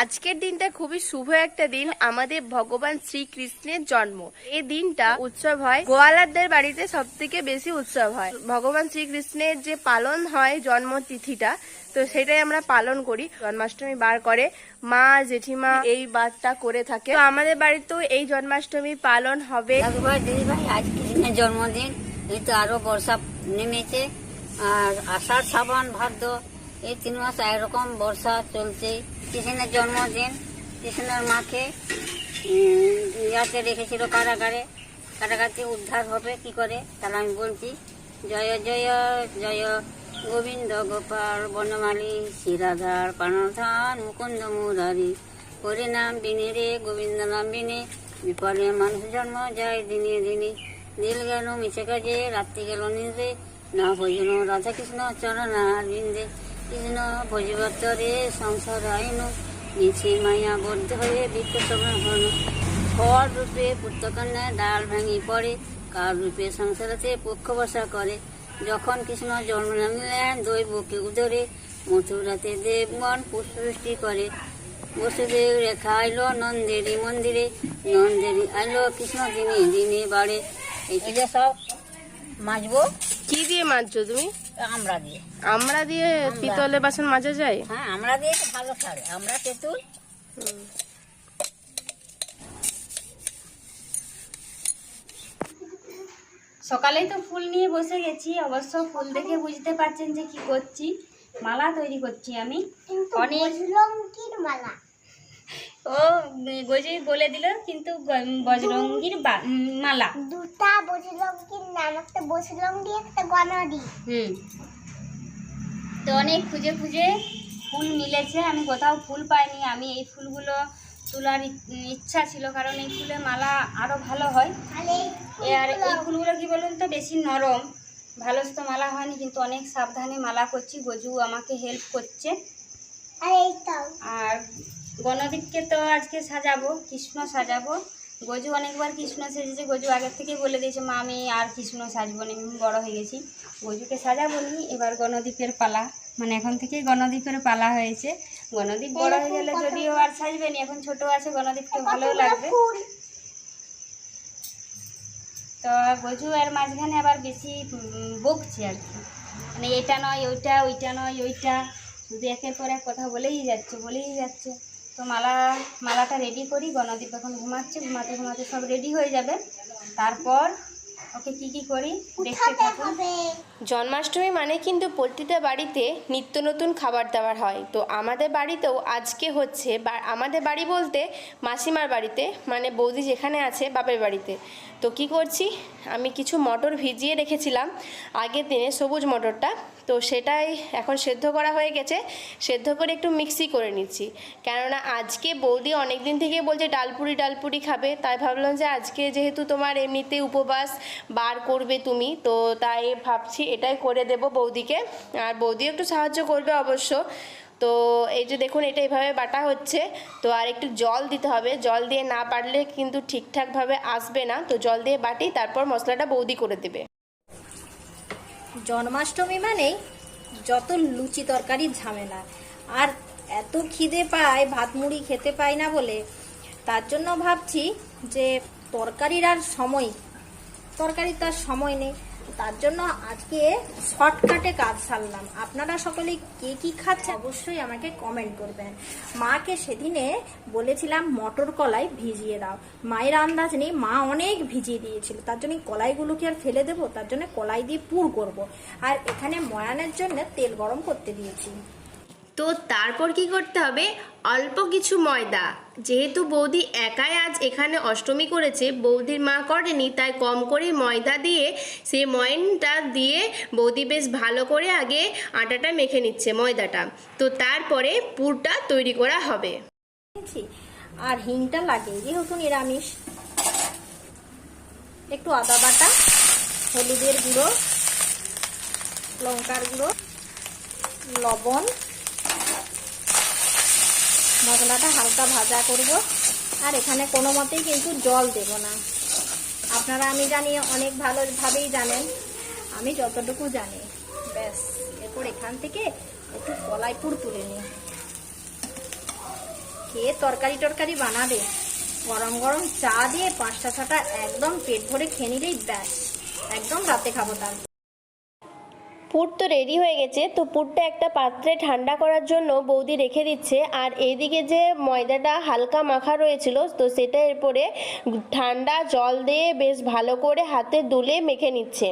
আজকের দিনটা খুবই শুভ একটা দিন, আমাদের ভগবান শ্রীকৃষ্ণের জন্ম। এই দিনটা উৎসব হয়। গোয়ালারদের বাড়িতে সব থেকে বেশি উৎসব হয়। ভগবান শ্রীকৃষ্ণের যে পালন হয় জন্ম তিথিটা তো সেটাই আমরা পালন করি। জন্মাষ্টমী বার করে মা, জেঠিমা এই বারটা করে থাকে। তো আমাদের বাড়িতেও এই জন্মাষ্টমী পালন হবে। আজ জন্মদিন। এই তো আরও বর্ষা নেমেছে। আর আষাঢ় শ্রাবণ ভাদ্র এই তিন মাস একরকম বর্ষা চলছে। কৃষ্ণের জন্মদিন, কৃষ্ণের মাকে ইয়াতে রেখেছিল কারাগারে। কারাগারতে উদ্ধার হবে কি করে, তাহলে আমি বলছি। জয় জয় জয়, গোবিন্দ গোপাল, বনমালী শিরাধার পানধান মুকুন্দ মুরারি। হরি নাম বিনে রে, গোবিন্দ নাম বিনে। বিপদে মানুষ জন্ম যায় দিনে দিনে। দিল গেল মিছে কাজে, রাত্রি গেল নিন্দে না ভজন রাধা কৃষ্ণ চরণ বিন্দে। কৃষ্ণ ভোজবতরে সংসার আইন নিচে মায়া বদ্ধ হয়ে বিক্ষত হন ফল রূপে পুত্রকন্যা ডাল ভাঙি পড়ে কাল রূপে সংসারতে পক্ষ বসা করে যখন কৃষ্ণ জন্ম নিলেন দৈবকে উদরে মথুরাতে দেবগণ পুষ্পবৃষ্টি করে বসুদেব রেখা আইলো নন্দেরি মন্দিরে নন্দেরি আইলো কৃষ্ণ দিনে দিনে বাড়ে এইটা সব মাজবো কি দিয়ে মাজছো তুমি? আমরা দিয়ে। আমরা দিয়ে পিতলে বাসন মাজা যায়? হ্যাঁ আমরা দিয়ে তো ভালো ছাড়ে আমরা তেঁতুল। সকালেই তো ফুল নিয়ে বসে গেছি অবশ্য ফুল দেখে বুঝতে পারছেন যে কি করছি। মালা তৈরি করছি আমি। অনেক মালা? ও গজি বলে দিল কিন্তু বজরঙ্গির মালা। দুটা বজরঙ্গির নাম একটা বজরঙ্গি একটা গণাদি। হুম। তো অনেক খুঁজে খুঁজে ফুল মিলেছে। আমি কোথাও ফুল পাইনি। আমি এই ফুলগুলো তোলার ইচ্ছা ছিল কারণ এই ফুলের মালা আরও ভালো হয়। আর এই ফুলগুলো কি বলুন তো বেশি নরম। ভালো তো মালা হয়নি কিন্তু অনেক সাবধানে মালা করছি। গজু আমাকে হেল্প করছে। আর গণদীপকে তো আজকে সাজাবো কৃষ্ণ সাজাবো। গজু অনেকবার কৃষ্ণ সেজেছে গজু আগের থেকেই বলে দিয়েছে মা আমি আর কৃষ্ণ সাজবো না আমি বড় হয়ে গেছি। গজুকে সাজাবো নি এবার গণদীপের পালা। মানে এখন থেকেই গণদীপের পালা হয়েছে। গণদীপ বড় হয়ে গেলে যদিও আর সাজবে না এখন ছোট আছে গণদীপকে ভালো লাগবে। তো গজু এর মাঝখানে আবার বেশি বকছে আর কি। মানে এটা নয় ওইটা ওইটা নয় ওইটা। শুধু একের পর এক কথা বলেই যাচ্ছে বলেই যাচ্ছে। তো মালা মালাটা রেডি করি। গণদীপ এখন ঘুমাচ্ছে ঘুমাতে ঘুমাতে সব রেডি হয়ে যাবে। তারপর ওকে কি কি করি? দেখতে থাকুন জন্মাষ্টমী মানে কিন্তু প্রতিটা বাড়িতে নিত্য নতুন খাবার দাবার হয়। তো আমাদের বাড়িতেও আজকে হচ্ছে বা আমাদের বাড়ি বলতে মাসিমার বাড়িতে মানে বৌদি যেখানে আছে বাপের বাড়িতে। তো কি করছি? আমি কিছু মটর ভিজিয়ে রেখেছিলাম। আগের দিনে সবুজ মটরটা। তো সেটাই এখন সেদ্ধ করা হয়ে গেছে। সেদ্ধ করে একটু মিক্সি করে নিচ্ছি। কেননা আজকে বৌদি অনেক দিন থেকে বলছে, ডালপুরি ডালপুরি খাবে। তাই ভাবলাম যে আজকে যেহেতু তোমার এমনিতে উপবাস বার করবে তুমি, তো তাই ভাবছি এটাই করে দেব বৌদিকে। আর বৌদি একটু সাহায্য করবে অবশ্য। তো এই যে দেখুন, এটা এইভাবে বাটা হচ্ছে। তো আর একটু জল দিতে হবে। জল দিয়ে না বাটলে কিন্তু ঠিকঠাকভাবে আসবে না। তো জল দিয়ে বাটি, তারপর মশলাটা বৌদি করে দেবে। জন্মাষ্টমী মানেই যত লুচি তরকারি ঝামেলা। আর এত খিদে পায়, ভাত মুড়ি খেতে পাই না বলে, তার জন্য ভাবছি যে তরকারির আর সময়, তরকারির তো আর সময় নেই। তার জন্য আজকে শর্টকাটে কাজ সারলাম। আপনারা সকলে কে কি খাচ্ছে অবশ্যই আমাকে কমেন্ট করবেন। মাকে সেদিনে বলেছিলাম, মটর কলাই ভিজিয়ে দাও। মায়ের আন্দাজ নেই, মা অনেক ভিজিয়ে দিয়েছিল। তার জন্য কলাইগুলো কলাইগুলোকে আর ফেলে দেবো, তার জন্য কলাই দিয়ে পুর করব। আর এখানে ময়ানের জন্য তেল গরম করতে দিয়েছি। তো তারপর কি করতে হবে? অল্প কিছু ময়দা। যেহেতু বৌদি একাই আজ এখানে অষ্টমী করেছে, বৌদির মা করেনি, তাই কম করে ময়দা দিয়ে, সেই ময়নটা দিয়ে বৌদি বেশ ভালো করে আগে আটাটা মেখে নিচ্ছে ময়দাটা। তো তারপরে পুরটা তৈরি করা হবে। আর হিংটা লাগে, যেহেতু নিরামিষ। একটু আদা বাটা, হলুদের গুঁড়ো, লঙ্কার গুঁড়ো, লবণ মশলাটা হালকা ভাজা করব। আর এখানে কোনো মতেই কিন্তু জল দেব না। আপনারা আমি জানি অনেক ভালোভাবেই জানেন। আমি যতটুকু জানি। ব্যাস, এরপর এখান থেকে একটু কলাইপুর তুলে নিই। কে তরকারি টরকারি বানাবে? গরম গরম চা দিয়ে পাঁচটা ছটা একদম পেট ভরে খেয়ে নিলেই ব্যাস। একদম রাতে খাব তার পুর তো রেডি হয়ে গেছে, তো পুরটা একটা পাত্রে ঠান্ডা করার জন্য বৌদি রেখে দিচ্ছে। আর এইদিকে যে ময়দাটা হালকা মাখা রয়েছিল, তো সেটা এরপরে ঠান্ডা জল দিয়ে বেশ ভালো করে হাতে দুলে মেখে নিচ্ছে।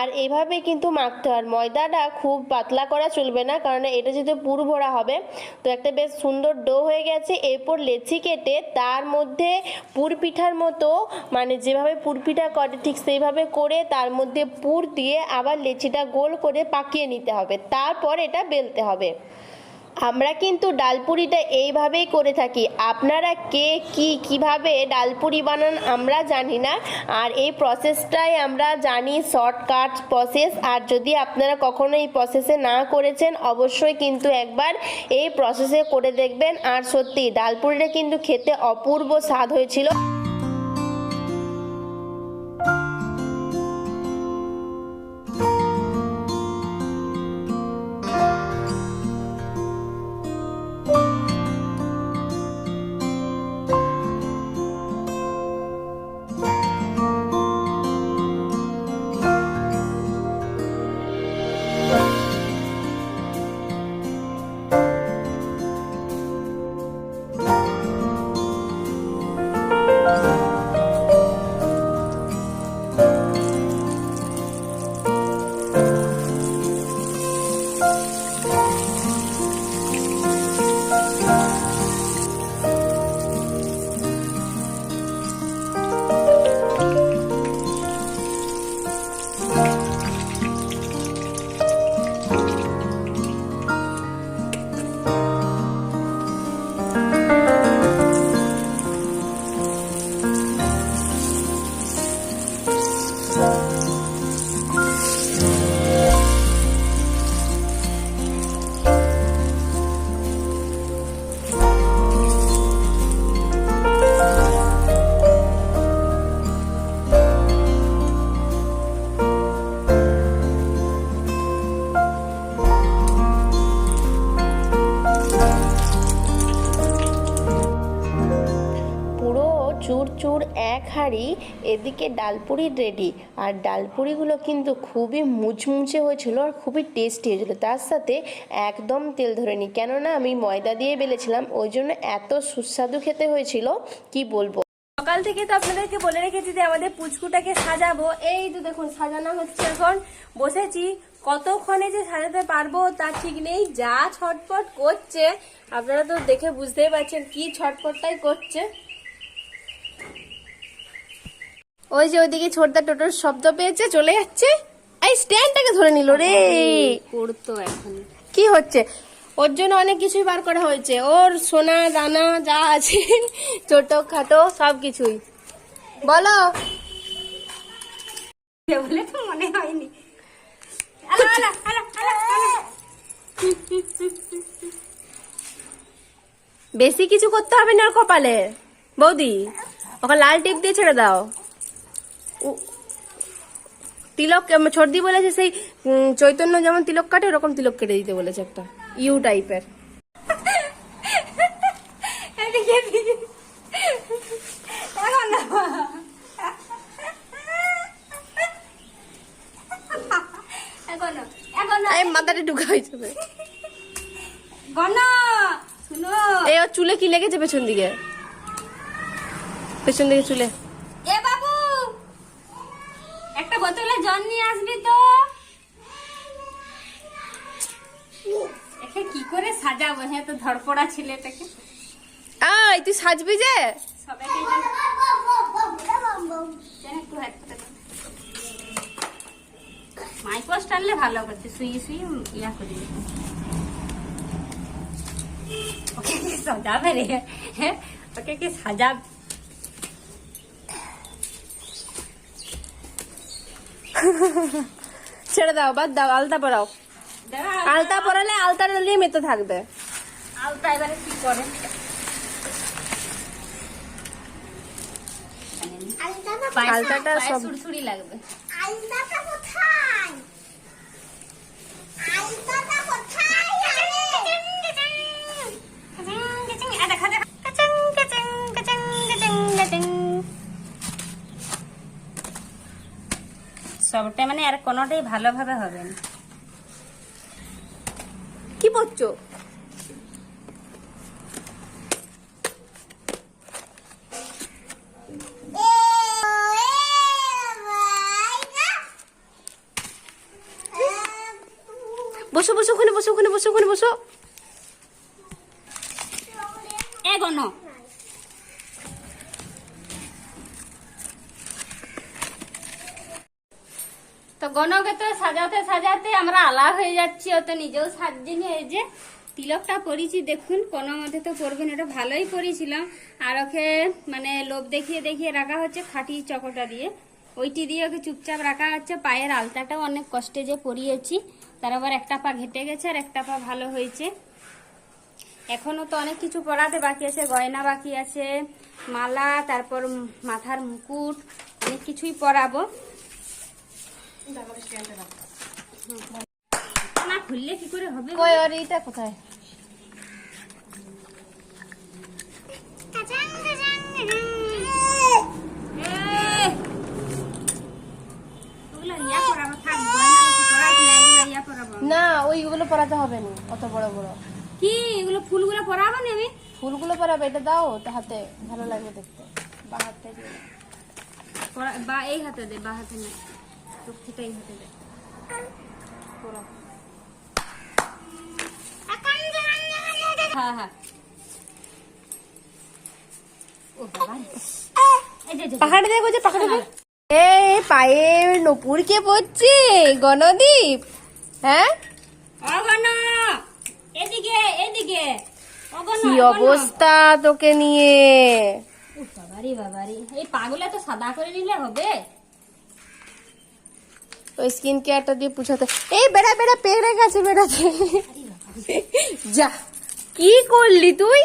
আর এভাবে কিন্তু মাখতে হয়। ময়দাটা খুব পাতলা করা চলবে না, কারণ এটা যেহেতু পুর ভরা হবে, তো একটা বেশ সুন্দর ডো হয়ে গেছে। এরপর লেচি কেটে তার মধ্যে পুর পিঠার মতো মানে যেভাবে পুর পিঠা করে ঠিক সেইভাবে করে তার মধ্যে পুর দিয়ে আবার লেচিটা গোল করে পাকিয়ে নিতে হবে, তারপর এটা বেলতে হবে। আমরা কিন্তু ডালপুরিটা এইভাবেই করে থাকি। আপনারা কে, কি, কীভাবে ডালপুরি বানান আমরা জানি না। আর এই প্রসেসটাই আমরা জানি শর্টকাট প্রসেস আর যদি আপনারা কখনো এই প্রসেসে না করেছেন, অবশ্যই কিন্তু একবার এই প্রসেসে করে দেখবেন। আর সত্যি, ডালপুরিটা কিন্তু খেতে অপূর্ব স্বাদ হয়েছিল। এদিকে ডালপুরি রেডি আর ডালপুরিগুলো কিন্তু খুবই মুচমুচে হয়েছিল আর খুবই টেস্টি হয়েছিল। তার সাথে একদম তেল ধরেনি। কেননা আমি ময়দা দিয়ে বেলেছিলাম, ওই জন্য এত সুস্বাদু খেতে হয়েছিল, কি বলব? সকাল থেকে তো আপনাদেরকে বলে রেখেছি যে আমাদের পুচকুটাকে সাজাবো। এই তো দেখুন, সাজানো হচ্ছে এখন। বসেছি। কতক্ষণে যে সাজাতে পারব তা ঠিক নেই। যা ছটপট করছে, আপনারা তো দেখে বুঝতেই পারছেন কি ছটপটটাই করছে। ওই যে ওইদিকে ছোটদা টোটোর শব্দ পেয়েছে চলে যাচ্ছে। এই স্ট্যান্ডটাকে ধরে নিল রে। পড়তো এখন। কি হচ্ছে? ওর জন্য অনেক কিছুই বার করা হয়েছে। ওর সোনা দানা যা আছে ছোট খাটো সব কিছুই। বলো। বলে তো মনে হয়নি। বেশি কিছু করতে হবে না ওর কপালে। বৌদি ওকে লাল টিপ দিয়ে ছেড়ে দাও। তিলক ছর্দি বলেছে সেই চৈতন্য যেমন তিলক কাটে ওরকম তিলক কেটে দিতে বলেছে একটা। ইউ টাইপের। মাথাটা ঢুকা গণ, শুনো। এই চুলে কি লেগেছে পেছন দিকে? পেছন দিকে চুলে এ বাবু একটা নিয়ে আসবি তো। একে কি করে সাজাবো? হ্যাঁ তো ধরপড়া ছেলেটাকে। আয় তুই সাজবি যে। সবাইকে। মাইকোস টানলে ভালো করছে শুয়ে শুয়ে ইয়া করি। ওকে কি সাজাবে রে? হ্যাঁ ওকে কি সাজাবে? ছেড়ে দাও বাদ দাও আলতা পরাও। আলতা পরালে আলতার নিয়ে মেতে থাকবে। আলতা এবারে কি করে? আলতাটা সব- সুড়সুড়ি লাগবে। আলতাটা কোথায় আলতাটা কোথায় আরে আ, দেখা দেখা সবটাই মানে আর কোনোটাই ভালোভাবে হবে না। কি পড়ছো বসো বসো ওখানে বসো ওখানে বসো ওখানে বসো। এ গণকে তো সাজাতে সাজাতে আমরা আলা হয়ে যাচ্ছি ও তো নিজেও সাজিনি এই যে তিলকটা পরিছি, দেখুন, কোনো মধ্যে তো পরবেন এটা ভালোই পরিছিলাম। আর ওকে মানে লোভ দেখিয়ে দেখিয়ে রাখা হচ্ছে খাঁটি চকটা দিয়ে। ওইটি দিয়ে ওকে চুপচাপ রাখা হচ্ছে। পায়ের আলতাটাও অনেক কষ্টে যে পরিয়েছি। তার আবার একটা পা ঘেটে গেছে আর একটা পা ভালো হয়েছে। এখনও তো অনেক কিছু পরাতে বাকি আছে, গয়না বাকি আছে, মালা, তারপর মাথার মুকুট, অনেক কিছুই পরাবো। না, ওইগুলো পরাতে হবে না, অত বড় বড়। কি এগুলো ফুলগুলো পরাবো না আমি ফুলগুলো পরাবে এটা দাও তো হাতে, ভালো লাগবে দেখতে। বা হাতে বা এই হাতে দে, বা হাতে না। লক্ষ্মীটা এই হাতে হ্যাঁ হ্যাঁ। পাহাড়ে দেখো যে পাহাড়ে এ পায়ে নপুর কে পড়ছে গণদীপ। হ্যাঁ? এদিকে এদিকে। কি অবস্থা তোকে নিয়ে? বাবারি বাবারি। এই পাগুলা তো সাদা করে নিলে হবে। ওই স্কিন কেয়ারটা দিয়ে পুছাতে এই বেড়া বেড়া পেরে গেছে বেড়াতে যা কি করলি তুই?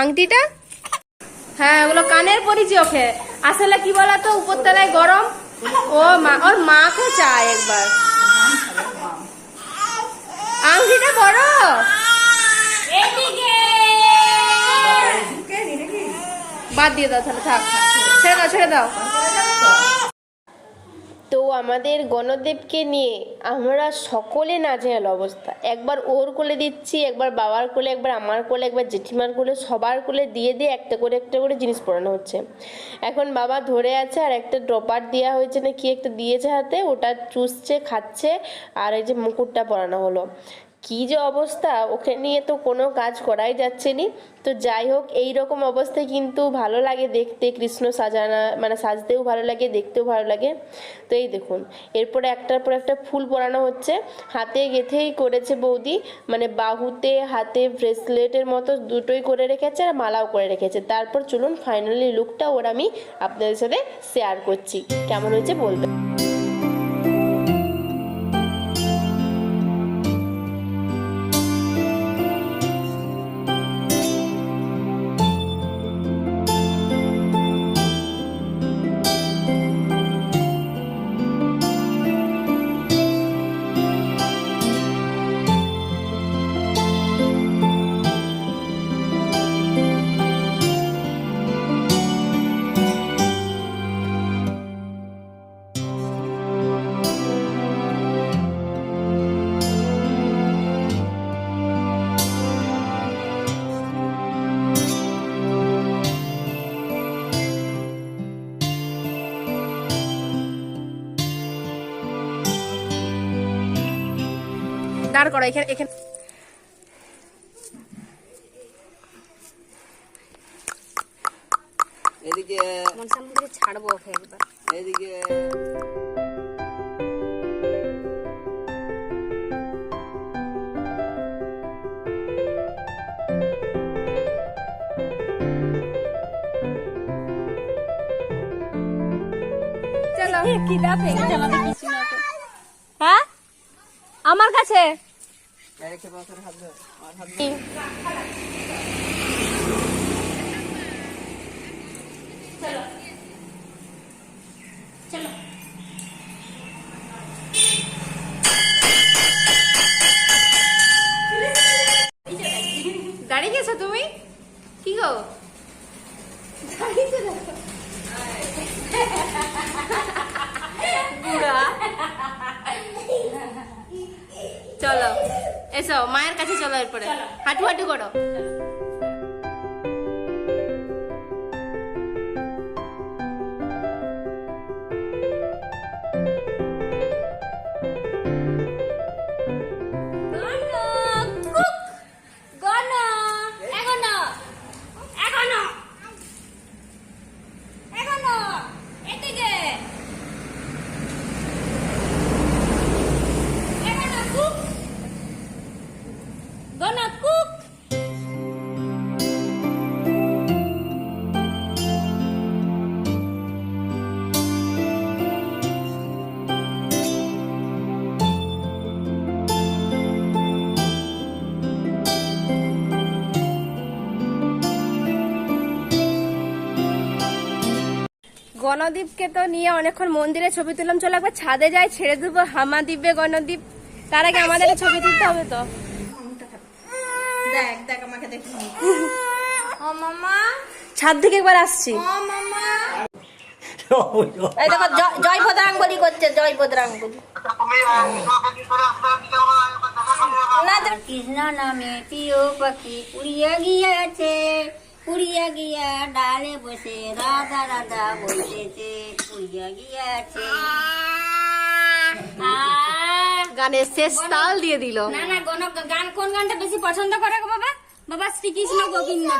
আংটিটা? হ্যাঁ ওগুলো কানের পরিচি ওকে। আসলে কি বলতো উপরতলায় গরম। ও মা ওর মাকে চায় একবার। আংটিটা বড়। বাদ দিয়ে দাও তাহলে থাক। ছেড়ে দাও ছেড়ে দাও। আমাদের গণদেবকে নিয়ে আমরা সকলে না নাজেহাল অবস্থা। একবার ওর কোলে দিচ্ছি, একবার বাবার কোলে, একবার আমার কোলে, একবার জেঠিমার কোলে, সবার কোলে দিয়ে দিয়ে একটা করে একটা করে জিনিস পড়ানো হচ্ছে। এখন বাবা ধরে আছে আর একটা ড্রপার দেওয়া হয়েছে না কি একটা দিয়েছে হাতে, ওটা চুষছে, খাচ্ছে, আর এই যে মুকুটটা পরানো হলো। কি যে অবস্থা? ওকে নিয়ে তো কোনো কাজ করাই যাচ্ছে নি। তো যাই হোক এই রকম অবস্থায় কিন্তু ভালো লাগে দেখতে। কৃষ্ণ সাজানা মানে সাজতেও ভালো লাগে, দেখতেও ভালো লাগে। তো এই দেখুন, এরপরে একটার পর একটা ফুল পরানো হচ্ছে। হাতে গেথেই করেছে বৌদি। মানে বাহুতে হাতে ব্রেসলেটের মতো দুটোই করে রেখেছে আর মালাও করে রেখেছে। তারপর চলুন ফাইনালি লুকটা ওর আমি আপনাদের সাথে শেয়ার করছি। কেমন হয়েছে বলবেন? দাঁড় করো এখানে এখানে এদিকে মনসা মন্দিরে ছাড়বো ওকে একবার। এদিকে। হ্যাঁ? আমার কাছে? ধরে। দাঁড়িয়ে গেছো তুমি? কি গো? চলো। এসো মায়ের কাছে চলো এরপরে। হাঁটু হাঁটু করো। গণদীপকে তো নিয়ে অনেকক্ষণ মন্দিরে ছবি তুললাম, চলো একবার ছাদে যাই, ছেড়ে দেবো হামা দিবে গণদীপ। তার আগে আমাদের ছবি তুলতে হবে তো। দেখ দেখ আমাকে দেখি ও মামা। ছাদ থেকে একবার আসছি। ও মামা। এই দেখো জয়- জয় ভদ্রাঙ্গলি করছে জয় ভদ্রাঙ্গলি। কৃষ্ণ নামে প্রিয় পাখি উড়িয়া গিয়াছে উড়িয়া গিয়া ডালে বসে রাধা রাধা বলতেছে উড়িয়া গিয়াছে। গানে শেষ তাল দিয়ে দিল। না না গান কোন গানটা বেশি পছন্দ করে গো বাবা? বাবা শ্রীকৃষ্ণ গোবিন্দ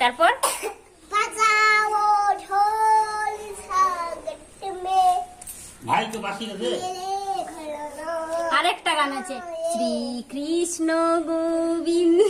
তারপর? আছে আরেকটা গান আছে শ্রীকৃষ্ণ গোবিন্দ।